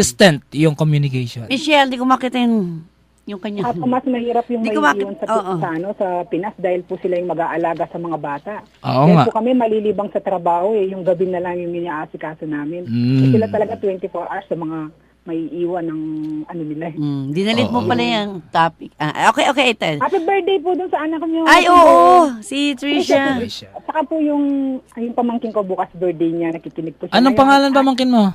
consistent yung communication. Michelle, di ko makita yung, yung kanya. At mas mahirap yung Di may ko maki- iwan sa, Oo. sa, ano, sa Pinas dahil po sila yung mag-aalaga sa mga bata. Oo Dahil nga. po kami malilibang sa trabaho eh, yung gabi na lang yung iniaasikaso namin. Mm. Sila talaga 24 hours sa mga may iwan ng ano nila. eh. Mm, dinalit mo pala yung topic. Ah, okay, okay, ito. Happy birthday po dun sa anak niyo. Ay, oo, si Trisha. At saka po yung, ay, yung pamangkin ko bukas birthday niya, nakikinig po siya. Anong ngayon. pangalan ba mangkin mo?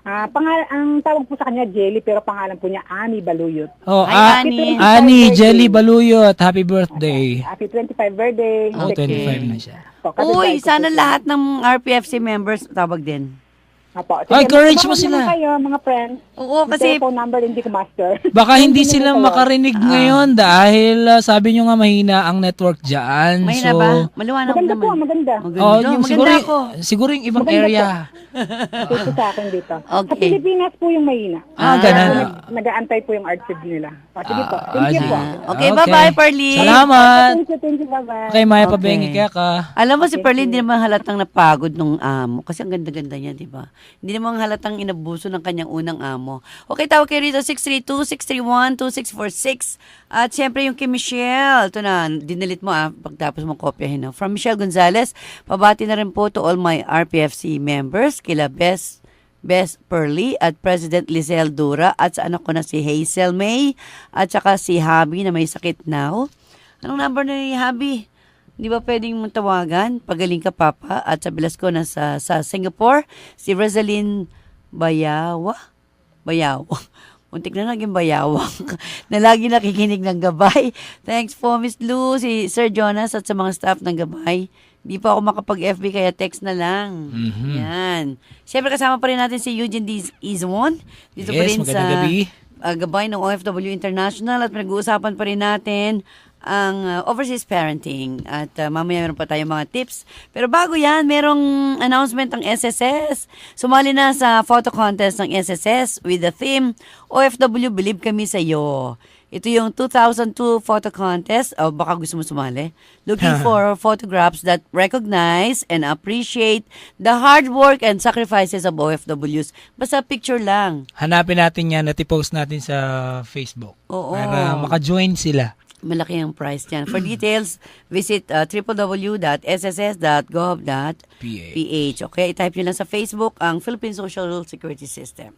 Ah, pangal ang tawag po sa kanya Jelly pero pangalan po niya Ani Baluyot. Oh, Hi, ah, Annie. Ani Jelly Baluyot. Happy birthday. Happy 25 birthday. Oh, Okay. 25 na siya. Po, kasi Uy, ko sana po- lahat ng RPFC members tawag din. Apo. Ay, encourage mo sila. naman kayo, mga friends. Oo, Yung kasi telephone number hindi ko master. Baka hindi sila tawag. makarinig ngayon dahil ah, sabi nyo nga mahina ang network dyan. may so, na ba? Maliwanag Maganda po, naman. maganda. Maganda, Oh, yung, maganda siguro, ako. siguro yung ibang Maganda area. Ito sa akin dito. Sa Okay. Pilipinas po yung mahina. Ah, Ah. ganun. Nag- Nag-aantay po yung archive nila. O, sige po. Ah, Thank you sige. po. Okay, bye-bye, Perly. Salamat. Thank you, thank you, bye-bye. Okay, Maya Okay. Pabengi kaya ka. Alam mo si Perlin, hindi naman halatang napagod nung amo. Kasi ang ganda-ganda niya, di ba? Hindi naman halatang inabuso ng kanyang unang amo. Okay, tawag kayo rito, 632-631-2646. At syempre yung kay Michelle. Ito na, dinalit mo ah, pagtapos mo kopyahin. No? From Michelle Gonzalez, pabati na rin po to all my RPFC members, kila Best Best Pearly at President Lizelle Dura at sa anak ko na si Hazel May at saka si Habi na may sakit now. Anong number na ni Habi? Di ba pwedeng mong tawagan? Pagaling ka, Papa. At sa bilas ko na sa, sa Singapore, si Rosaline Bayawa. Bayawa. Muntik na naging bayawang na lagi nakikinig ng gabay. Thanks po, Miss Lou, si Sir Jonas at sa mga staff ng gabay. Di pa ako makapag-FB kaya text na lang. Yan. Siyempre kasama pa rin natin si Eugene D. Izwon. Dito pa Yes, rin magandang sa gabi. uh, gabay ng OFW International at pinag-uusapan pa rin natin ang uh, overseas parenting at uh, mamaya meron pa tayong mga tips. Pero bago yan, merong announcement ng SSS. Sumali na sa photo contest ng SSS with the theme OFW Believe Kami Sa Iyo. Ito yung 2002 photo contest. O baka gusto mo sumali. Looking for photographs that recognize and appreciate the hard work and sacrifices of OFWs. Basta picture lang. Hanapin natin yan at i-post natin sa Facebook. Oo. Para maka-join sila. Malaki ang price dyan. For details, visit uh, www.sss.gov.ph. Okay, type nyo lang sa Facebook ang Philippine Social Security System.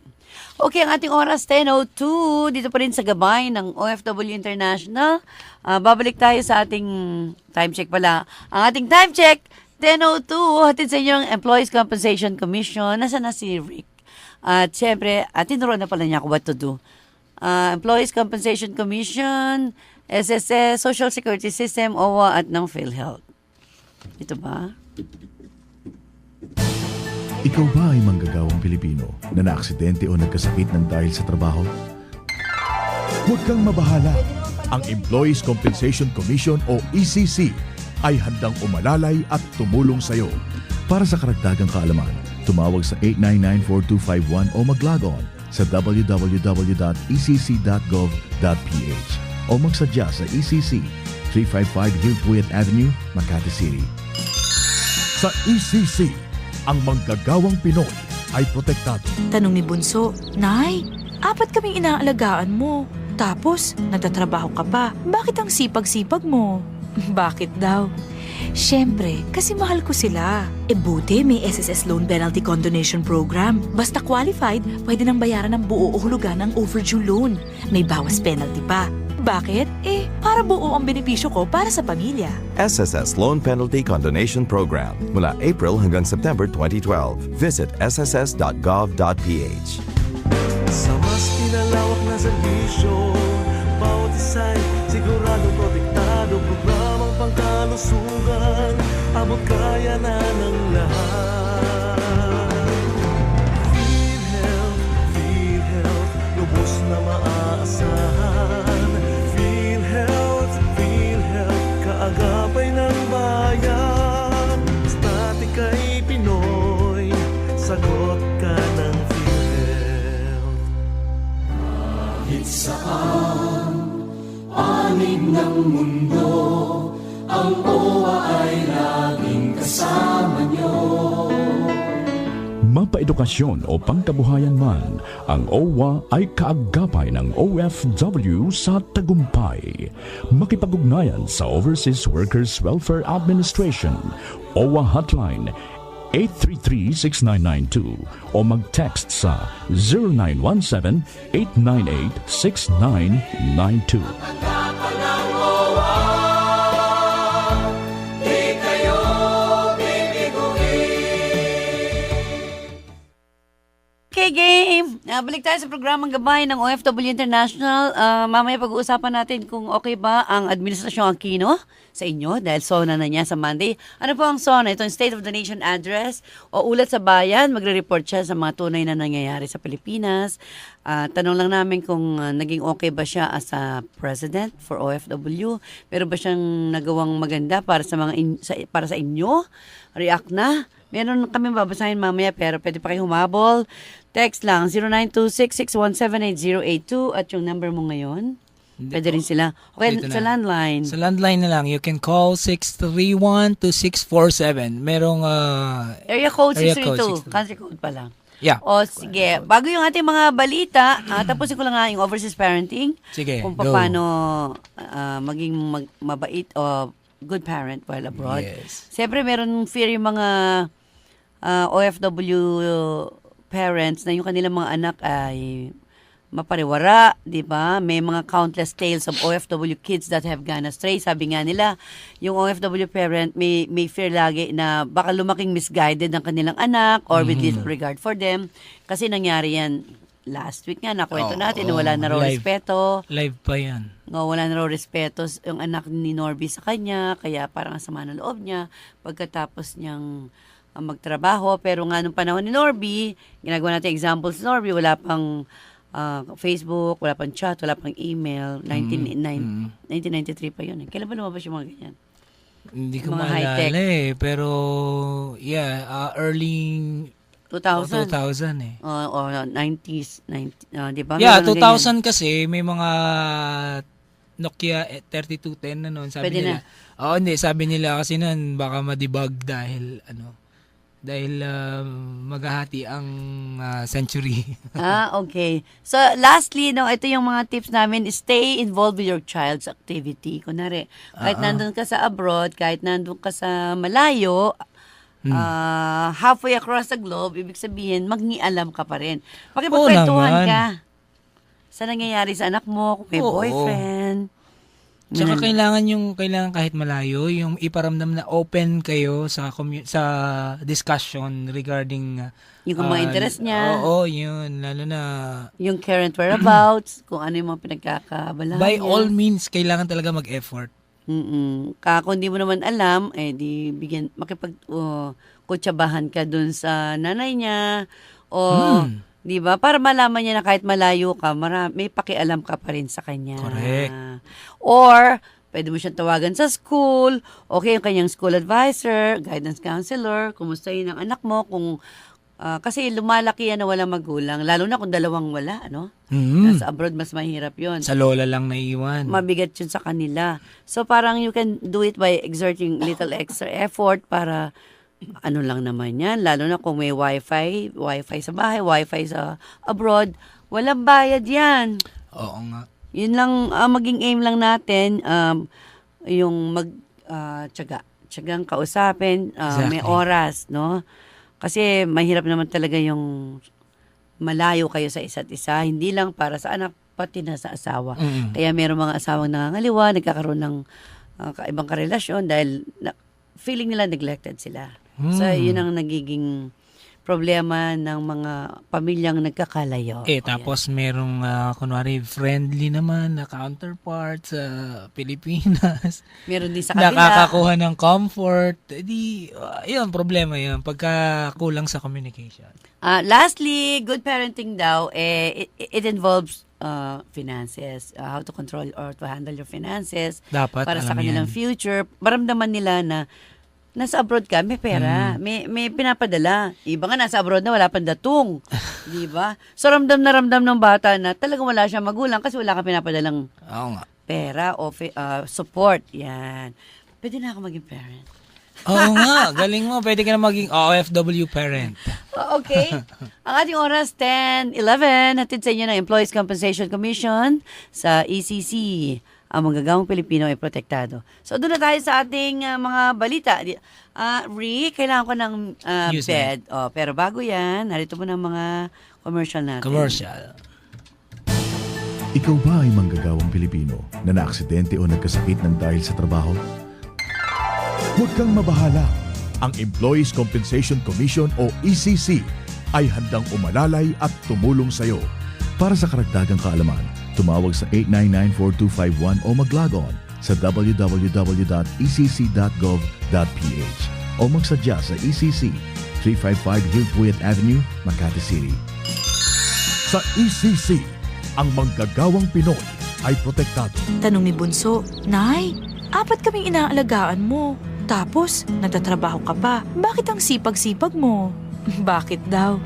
Okay, ang ating oras 10.02 dito pa rin sa gabay ng OFW International. Ah, babalik tayo sa ating time check pala. Ang ating time check, 10.02, hatid sa inyo ang Employees Compensation Commission. Nasa na si Rick? At syempre, at tinuruan na pala niya ako what to do. Ah, Employees Compensation Commission, SSS, Social Security System, OWA at ng PhilHealth. Ito ba? Ikaw ba ay manggagawang Pilipino na naaksidente o nagkasakit ng dahil sa trabaho? Huwag kang mabahala. Ang Employees Compensation Commission o ECC ay handang umalalay at tumulong sa iyo. Para sa karagdagang kaalaman, tumawag sa 899-4251 o mag-log on sa www.ecc.gov.ph o magsadya sa ECC 355 Hillpuyat Avenue, Makati City. Sa ECC, ang manggagawang Pinoy ay protektado. Tanong ni Bunso, Nay, apat kaming inaalagaan mo. Tapos, nagtatrabaho ka pa. Bakit ang sipag-sipag mo? Bakit daw? Siyempre, kasi mahal ko sila. E buti may SSS Loan Penalty Condonation Program. Basta qualified, pwede nang bayaran ng buo o hulugan ng overdue loan. May bawas penalty pa. Bakit? Eh, para buo ang benepisyo ko para sa pamilya. SSS Loan Penalty Condonation Program mula April hanggang September 2012. Visit sss.gov.ph. Sa mas pinalawak na servisyo Bawat isa'y sigurado protektado Programang pangkalusugan Abot kaya na ng lahat paedukasyon o pangkabuhayan man, ang OWA ay kaagapay ng OFW sa tagumpay. Makipag-ugnayan sa Overseas Workers Welfare Administration, OWA Hotline 833-6992 o mag-text sa 0917-898-6992. Balik tayo sa programang gabay ng OFW International. Ah, mamaya pag-uusapan natin kung okay ba ang Administrasyong Aquino sa inyo dahil SONA na niya sa Monday. Ano po ang SONA? Ito ang State of the Nation Address o ulat sa bayan. Magre-report siya sa mga tunay na nangyayari sa Pilipinas. Ah, tanong lang namin kung ah, naging okay ba siya as a president for OFW. Pero ba siyang nagawang maganda para sa mga in- sa, para sa inyo? React na. Meron kami babasahin mamaya pero pwede pa kayo humabol. Text lang 0926-617-8082 at yung number mo ngayon. Pwede rin sila. Okay, Dito sa na. landline. Sa landline na lang, you can call 631-2647. Merong, uh, Area code Area code 632. Country code pa lang. yeah. O sige, bago yung ating mga balita, ah, tapusin ko lang nga yung overseas parenting. Sige, Kung paano ah, maging mag- mabait o good parent while abroad. Yes. Siyempre, meron fear yung mga ah, OFW parents na yung kanilang mga anak ay mapariwara, di ba? May mga countless tales of OFW kids that have gone astray. Sabi nga nila, yung OFW parent may, may fear lagi na baka lumaking misguided ang kanilang anak or with little regard for them. Kasi nangyari yan last week nga, nakwento natin, na wala na raw live. respeto. Live pa yan. No, wala na raw respeto yung anak ni Norby sa kanya, kaya parang ang sama ng loob niya pagkatapos niyang ah, magtrabaho. Pero nga nung panahon ni Norby, ginagawa natin examples ni Norby, wala pang ah, Facebook, wala pang chat, wala pang email. 19, mm. 1993 pa yun. Eh. Kailan ba lumabas yung mga ganyan? Hindi ko Mga maalala eh. Pero, yeah, uh, early 2000? 2000 eh. O, o 90s, 90, ah, di ba? Yeah, Meron ganyan. 2000 kasi may mga Nokia eh, 3210 na noon. Sabi Pwede nila. Oo, hindi. Sabi nila kasi noon baka madebug dahil ano dahil um, maghahati ang ah, century. Ah, okay. So, lastly, no, ito yung mga tips namin. Stay involved with your child's activity. Kunwari, kahit nandun ka sa abroad, kahit nandun ka sa malayo, ah, halfway across the globe, ibig sabihin, magngialam ka pa rin. Makipagkwentuhan naman. ka. Sa nangyayari sa anak mo, kung may Oo. boyfriend. Tsaka Ganun. kailangan yung kailangan kahit malayo yung iparamdam na open kayo sa commu- sa discussion regarding uh, Yung mga ah, interest niya. Oo, yun lalo na Yung current whereabouts, kung ano yung mga pinagkakabalahan by niya. all means kailangan talaga mag-effort. Mm-mm. Ka, kung di mo naman alam, eh di bigyan, makipag, uh, kutsabahan ka dun sa nanay niya. O, Hmm. Di ba? Para malaman niya na kahit malayo ka, mara, may pakialam ka pa rin sa kanya. Correct. Or, pwede mo siyang tawagan sa school, okay yung kanyang school advisor, guidance counselor, kumusta yun ang anak mo, kung, ah, kasi lumalaki yan na walang magulang, lalo na kung dalawang wala, ano? Mm. Nasa abroad, mas mahirap yon Sa lola lang naiwan. mabigat yun sa kanila. So parang you can do it by exerting little extra effort para ano lang naman yan. Lalo na kung may wifi, wifi sa bahay, wifi sa abroad, walang bayad yan. Oo nga. Yun lang, ah, maging aim lang natin, um, yung mag, ah, tiyaga, tiyagang kausapin, may Exactly. oras, no? Kasi mahirap naman talaga yung malayo kayo sa isa't isa, hindi lang para sa anak, pati na sa asawa. Mm. Kaya meron mga asawang nangangaliwa, nagkakaroon ng ah, kaibang karelasyon dahil na, feeling nila neglected sila. So, Hmm. yun ang nagiging problema ng mga pamilyang nagkakalayo. Eh, tapos merong, ah, kunwari, friendly naman na counterpart sa Pilipinas. Meron din sa kabila. Nakakakuha ng comfort. Eh, di, ah, yun, problema yun. Pagka kulang sa communication. Ah, lastly, good parenting daw, eh, it, it involves uh, finances, uh, how to control or to handle your finances Dapat, para sa kanilang yan. future. Maramdaman nila na nasa abroad ka, may Mm. pera, may, may pinapadala. Iba nga nasa abroad na wala pang datong. di ba? So ramdam na ramdam ng bata na talagang wala siyang magulang kasi wala ka pinapadalang Oo nga. pera o fi- ah, support. Yan. Pwede na ako maging parent. Oo nga, galing mo. Pwede ka na maging OFW parent. Oh, Okay. Ang ating oras, 10.11. Hatid sa inyo ng Employees Compensation Commission sa ECC. Ang manggagawang Pilipino ay protektado. So, doon na tayo sa ating ah, mga balita. Ah, Rick, kailangan ko ng Yes, bed. Oh, pero bago yan, narito mo ng mga commercial natin. Commercial. Ikaw ba ay manggagawang Pilipino na naaksidente o nagkasakit ng dahil sa trabaho? Huwag kang mabahala. Ang Employees Compensation Commission o ECC ay handang umalalay at tumulong sa iyo. Para sa karagdagang kaalaman, tumawag sa 899-4251 o mag-log on sa www.ecc.gov.ph o magsadya sa ECC 355 Hillpuyat Avenue, Makati City. Sa ECC, ang manggagawang Pinoy ay protektado. Tanong ni Bunso, Nay, apat kaming inaalagaan mo. Tapos, nagtatrabaho ka pa. Bakit ang sipag-sipag mo? Bakit daw?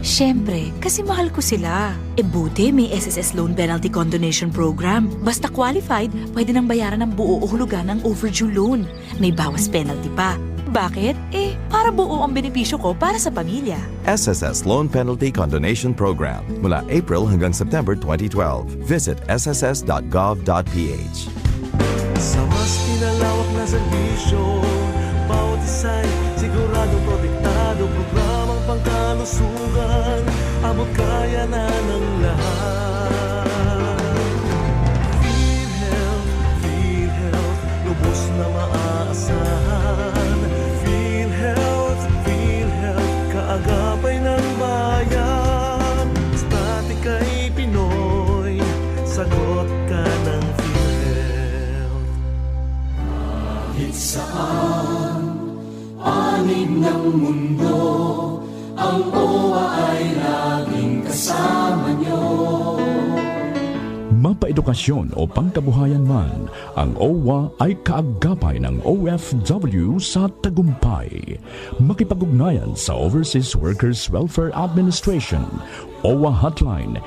Siyempre, kasi mahal ko sila. E buti may SSS Loan Penalty Condonation Program. Basta qualified, pwede nang bayaran ng buo o hulugan ng overdue loan. May bawas penalty pa. Bakit? Eh, para buo ang benepisyo ko para sa pamilya. SSS Loan Penalty Condonation Program mula April hanggang September 2012. Visit sss.gov.ph. Sa mas pinalawak na serbisyo Bawat isa'y siguradong pangkalusugan Abot kaya na ng lahat. PhilHealth, PhilHealth Lubos na maaasahan. PhilHealth, PhilHealth Kaagapay ng bayan. Static kay Pinoy Sagot ka ng PhilHealth Mapaedukasyon o pangkabuhayan man, ang OWA ay kaagapay ng OFW sa tagumpay. Makipag-ugnayan sa Overseas Workers Welfare Administration, OWA Hotline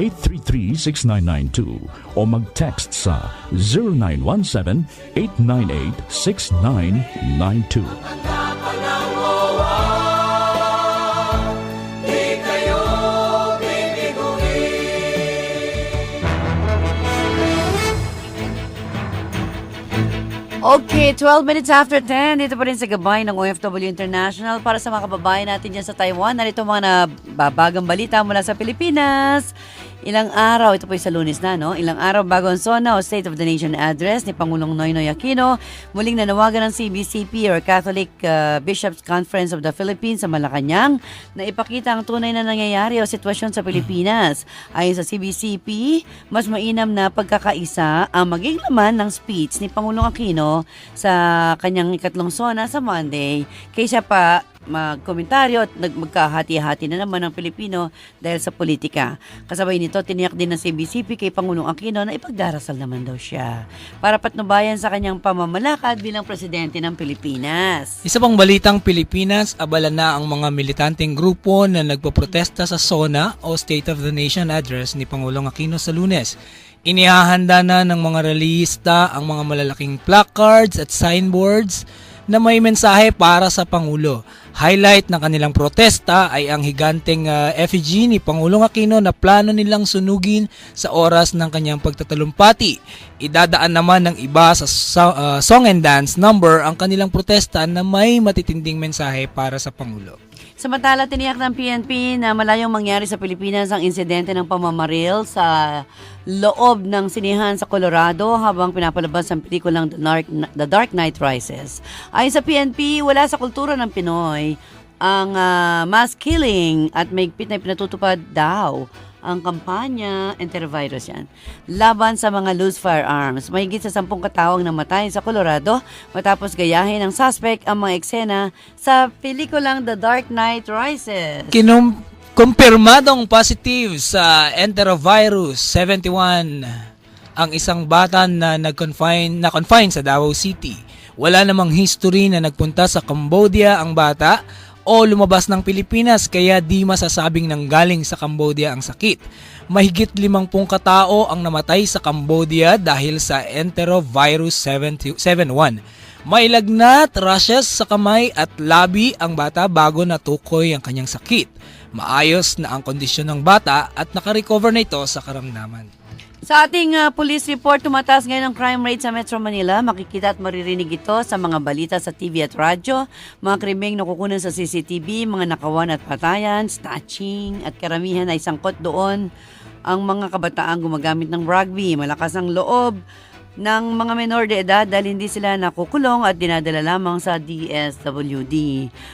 833-6992 o mag-text sa 0917-898-6992. Okay, 12 minutes after 10. Dito pa rin sa gabay ng OFW International para sa mga kababayan natin dyan sa Taiwan. Narito mga nababagang balita mula sa Pilipinas. Ilang araw, ito po sa lunes na, no? Ilang araw bago ang SONA o State of the Nation Address ni Pangulong Noynoy Aquino, muling nanawagan ng CBCP or Catholic uh, Bishops Conference of the Philippines sa Malacanang na ipakita ang tunay na nangyayari o sitwasyon sa Pilipinas. Ayon sa CBCP, mas mainam na pagkakaisa ang maging laman ng speech ni Pangulong Aquino sa kanyang ikatlong SONA sa Monday kaysa pa magkomentaryo at magkahati-hati na naman ng Pilipino dahil sa politika. Kasabay nito, tiniyak din ng CBCP kay Pangulong Aquino na ipagdarasal naman daw siya para patnubayan sa kanyang pamamalakad bilang presidente ng Pilipinas. Isa pang balitang Pilipinas, abala na ang mga militanteng grupo na nagpoprotesta sa SONA o State of the Nation Address ni Pangulong Aquino sa lunes. Inihahanda na ng mga realista ang mga malalaking placards at signboards na may mensahe para sa Pangulo. Highlight ng kanilang protesta ay ang higanteng uh, effigy ni Pangulong Aquino na plano nilang sunugin sa oras ng kanyang pagtatalumpati. Idadaan naman ng iba sa so- uh, song and dance number ang kanilang protesta na may matitinding mensahe para sa Pangulo. Samantala, tiniyak ng PNP na malayong mangyari sa Pilipinas ang insidente ng pamamaril sa loob ng sinihan sa Colorado habang pinapalabas ang pelikulang The Dark, The Dark Knight Rises. Ayon sa PNP, wala sa kultura ng Pinoy ang ah, mass killing at maigpit na pinatutupad daw ang kampanya antivirus yan laban sa mga loose firearms. Mahigit sa sampung katawang namatay sa Colorado matapos gayahin ng suspect ang mga eksena sa pelikulang The Dark Knight Rises. Kinum kumpirmadong positive sa enterovirus 71 ang isang bata na nag-confine na confine sa Davao City. Wala namang history na nagpunta sa Cambodia ang bata o lumabas ng Pilipinas kaya di masasabing nanggaling sa Cambodia ang sakit. Mahigit 50 katao ang namatay sa Cambodia dahil sa enterovirus 70 71. May lagnat, rashes sa kamay at labi ang bata bago natukoy ang kanyang sakit. Maayos na ang kondisyon ng bata at nakarecover na ito sa karamdaman. Sa ating ah, police report, tumataas ngayon ang crime rate sa Metro Manila. Makikita at maririnig ito sa mga balita sa TV at radyo, mga krimeng nakukunan sa CCTV, mga nakawan at patayan, snatching, at karamihan ay sangkot doon ang mga kabataan gumagamit ng rugby. Malakas ang loob ng mga menor de edad dahil hindi sila nakukulong at dinadala lamang sa DSWD.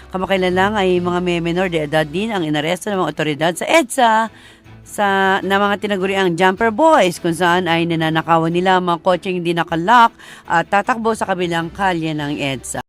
Kamakailan lang ay mga menor de edad din ang inaresto ng mga otoridad sa EDSA sa na mga tinaguriang jumper boys kung saan ay ninanakawan nila mga kotseng hindi nakalock at tatakbo sa kabilang kalye ng EDSA.